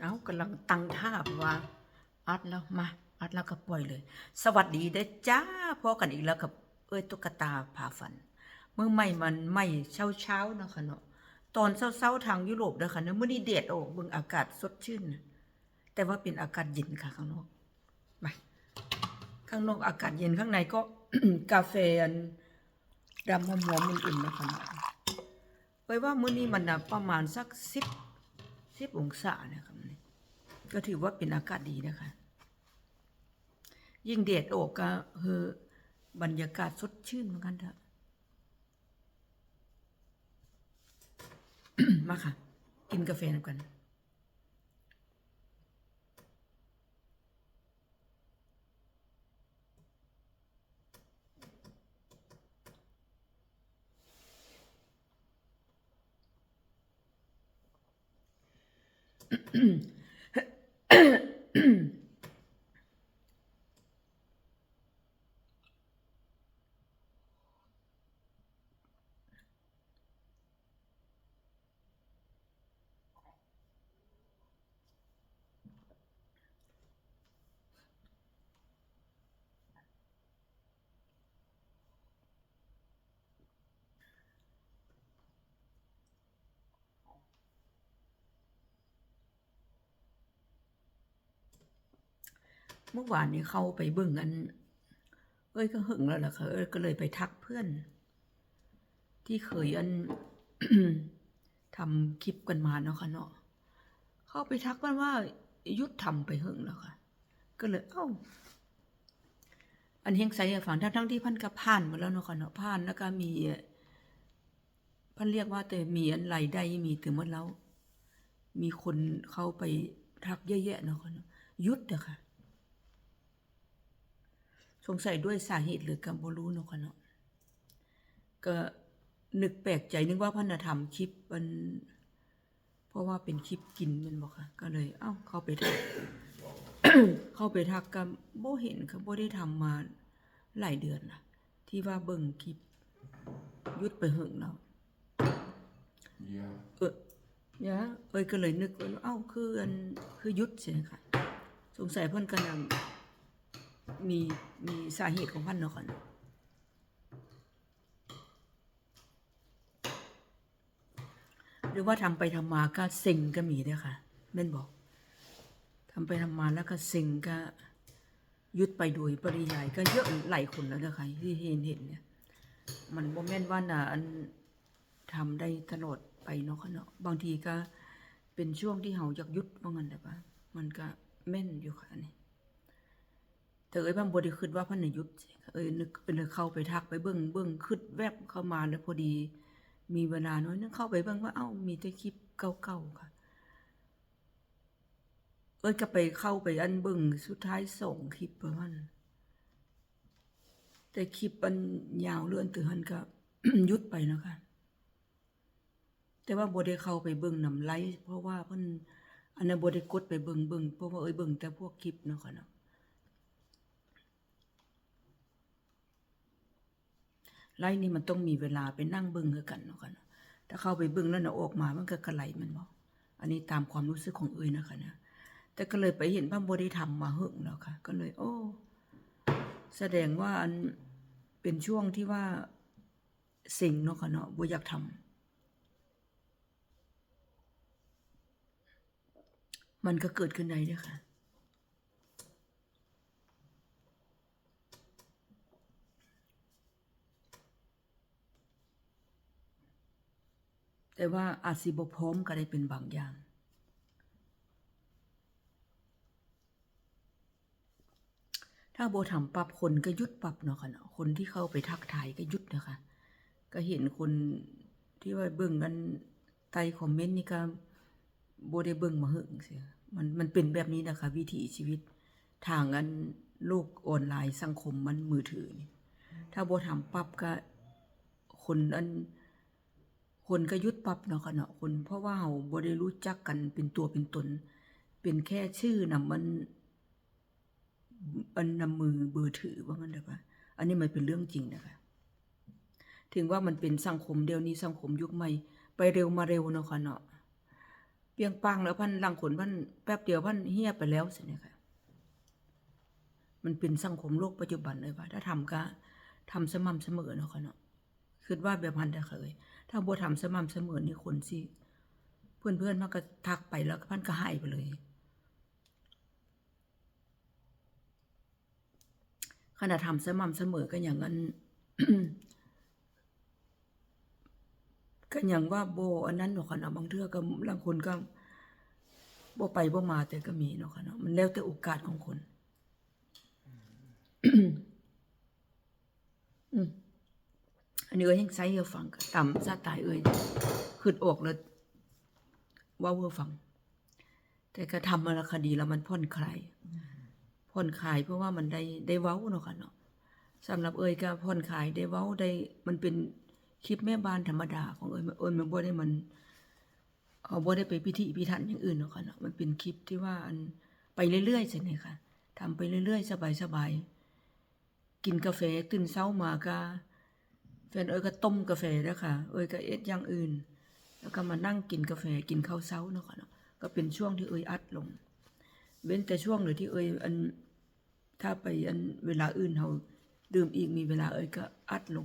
เอากำลังตั้งท่าว่าอัดแล้วมาอัดแล้วก็ปล่อยเลย สวัสดีเด้อจ้าพอกันอีกแล้วกับเอ้ยตุ๊กตาผ่าฝันเมื่อไม่มันไม่เช้าเช้านะค่ะเนาะตอนเช้าๆทางยุโรปเด้อค่ะเนาะมื้อนี้แดดออกเบิ่งอากาศสดชื่นแต่ว่าเป็นอากาศเย็นค่ะข้างนอกไปข้างนอกอากาศเย็นข้างในก็กาแฟดำหอมๆอุ่นๆนะคะเนาะไว้ว่ามื้อนี้มันประมาณสักสิบ สิบองศาเนี่ยครับนี่ก็ถือว่าเป็นอากาศดีนะคะ ยิ่งเดดออกก็คือบรรยากาศสดชื่นเหมือนกันเถอะมาค่ะ กินกาแฟนกัน 嗯，เมื่อวานนี้เข้าไปเบิ่งอัน เอ้ยก็หึงแล้วล่ะค่ะเอ้ยก็เลยไปทักเพื่อน ที่เคยอันทำคลิปกันมาเนาะค่ะเนาะเข้าไปทักมันว่ายุดทำไปหึงแล้วค่ะ ก็เลยเอ้า อันเฮงใส่ฝังทั้งทั้งที่พันก็ผ่านมาแล้วเนาะค่ะเนาะผ่านแล้วก็มีพันเรียกว่าแต่มีอันไหลได้มีถึงหมดแล้ว มีคนเข้าไปทักเยอะแยะเนาะค่ะเนาะหยุดเด้อค่ะ สงสัยด้วยสาเหตุหรือกับบรู้เนาะค่ะเนาะก็นึกแปลกใจนึกว่าพันธะทำคลิปมันเพราะว่าเป็นคลิปกินแมันบอกค่ะ ก็เลย เอ้าเข้าไปทักเข้าไปทักก็บ่เห็นค่ะบ่ได้ทำมาหลายเดือนละที่ว่าเบิ่งคลิปหยุดไปหึงแล้ว Ja. เออยะเอ้ยก็เลยนึกว่าเอ้าคืออันคือยุดใช่ไหมคะสงสัยเพิ่นกำลัง มีมีสาเหตุของพันเนาะค่ะหรือว่าทำไปทำมาก็เซ็งก็มีเด้อค่ะแม่นบอกทำไปทำมาแล้วก็เซ็งก็ยุดไปโดยปริยายก็เยอะหลายคนแล้วเด้อค่ะที่เห็นเห็นเนี่ย มันบ่แม่นว่าน่ะอันทำได้ตลอดไปเนาะค่ะเนาะบางทีก็เป็นช่วงที่เฮาอยากยุดว่างั้นแต่ว่ามันก็แม่นอยู่ค่ะนี่ แต่เอ้ยบางบ่ได้คิดว่าพิ่นน่ะหยุดเอ้ยนึกเป็นเข้าไปทักไปเบิ่งเบิ่งคิดแวบเข้ามาแล้วพอดี มีเวลาน้อยนึงเข้าไปเบิ่งว่าเอ้ามีแต่คลิปเก่าๆค่ะ เอ้ยก็ไปเข้าไปอันเบิ่งสุดท้ายส่งคลิปประมาณแต่คลิปมันยาวเลื่อนตือหันก็หยุดไปนะค่ะแต่ว่าบได้เข้าไปเบิ่งนำไลฟ์เพราะว่าเพิ่นอันนั้นบได้กดไปเบิ่งเบิ่งเพราะว่าเอ้ยเบิ่งแต่พวกคลิปเนาะค่ะเนาะ ไลฟ์นี่มันต้องมีเวลาไปนั่งเบิ่งคือกันเนาะค่ะเนถ้าเข้าไปเบิ่งแล้วนะออกมามันก็กระไหลมันบ่อันนี้ตามความรู้สึกของเอ้ยนะคะนะแต่ก็เลยไปเห็นว่าบ่ได้ทำมาหึ่งแล้วค่ะ ก็เลย โอ้ แสดงว่าอันเป็นช่วงที่ว่าสิ่งเนาะค่ะเนาะบ่อยากทำมันก็เกิดขึ้นได้ด้วยค่ะ แต่ว่าอาจสิบพร้อมก็ได้เป็นบางอย่าง ถ้าโบทำปรับคนก็หยุดปรับเนาะค่ะเนาะคนที่เข้าไปทักทายก็หยุดนะคะ ก็เห็นคนที่ว่าเบิ่งกันใต้คอมเมนต์นี่ก็โบได้เบิ่งมาหึงเสียมันมันเป็นแบบนี้นะคะ วิถีชีวิตทางอันโลกออนไลน์สังคมมันมือถือนี่ถ้าโบทำปรับก็คนอัน คนก็ยุดปรับเนาะค่ะเนาะคนเพราะว่าเราบ่ได้รู้จักกันเป็นตัวเป็นตน เป็นแค่ชื่อนำมันอันนำมือเบอร์ถือว่างั้นเถอปะอันนี้มันเป็นเรื่องจริงนะคะถึงว่ามันเป็นสังคมเดียวนี้สังคมยุคใหม่ ไปเร็วมาเร็วเนาะค่ะเนาะเปียงปังแล้วพันลังขนพันแป๊บเดียวพันเฮียไปแล้วสิเนี่ยค่ะมันเป็นสังคมโลกปัจจุบันเลยว่าถ้าทำก็ทำสม่ำเสมอเนาะค่ะเนาะคิดว่าแบบพันได้เคย ถ้าบ่ทำสม่ำเสมอนี่คนสิเพื่อนๆมันก็ทักไปแล้วพันก็หายไปเลย ขณะทำสม่ำเสมอก็อย่างนั้นก็อย่างว่าโบอันนั้นเนาะค่ะเนาะบางเทื่อก็บางคนก็บ่ไปบ่มาแต่ก็มีเนาะค่ะเนาะมันแล้วแต่โอกาสของคน อืม อันนี้เอ้ยยังใส่เฮอฟังต่ำซาตายเอ้ยขึ้นออกแล้วว่าเฮอฟัง แต่ก็ทำมาละคดีแล้วมันผ่อนคลายผ่อนคลายเพราะว่ามันได้ได้เว้าเนาะค่ะเนาะสำหรับเอ้ยก็ผ่อนคลายได้เว้าได้มันเป็นคลิปแม่บ้านธรรมดาของเอ้ยเอ้ยมันบ่ได้มันเอาบ่ได้ไปพิธีพิธันอย่างอื่นเนาะค่ะเนาะมันเป็นคลิปที่ว่าอันไปเรื่อยๆใช่ไหมคะทำไปเรื่อยๆ สบายๆ กินกาแฟตื่นเช้ามาก็ แฟนเอ้ยก็ต้มกาแฟแล้วค่ะ เอ้ยก็เอ็ดอย่างอื่น แล้วก็มานั่งกินกาแฟกินข้าวเช้าเนาะค่ะเนาะก็เป็นช่วงที่เอ้ยอัดลง เว้นแต่ช่วงเลยที่เอ้ยอันถ้าไปอันเวลาอื่นเขาดื่มอีกมีเวลาเอ้ยก็อัดลง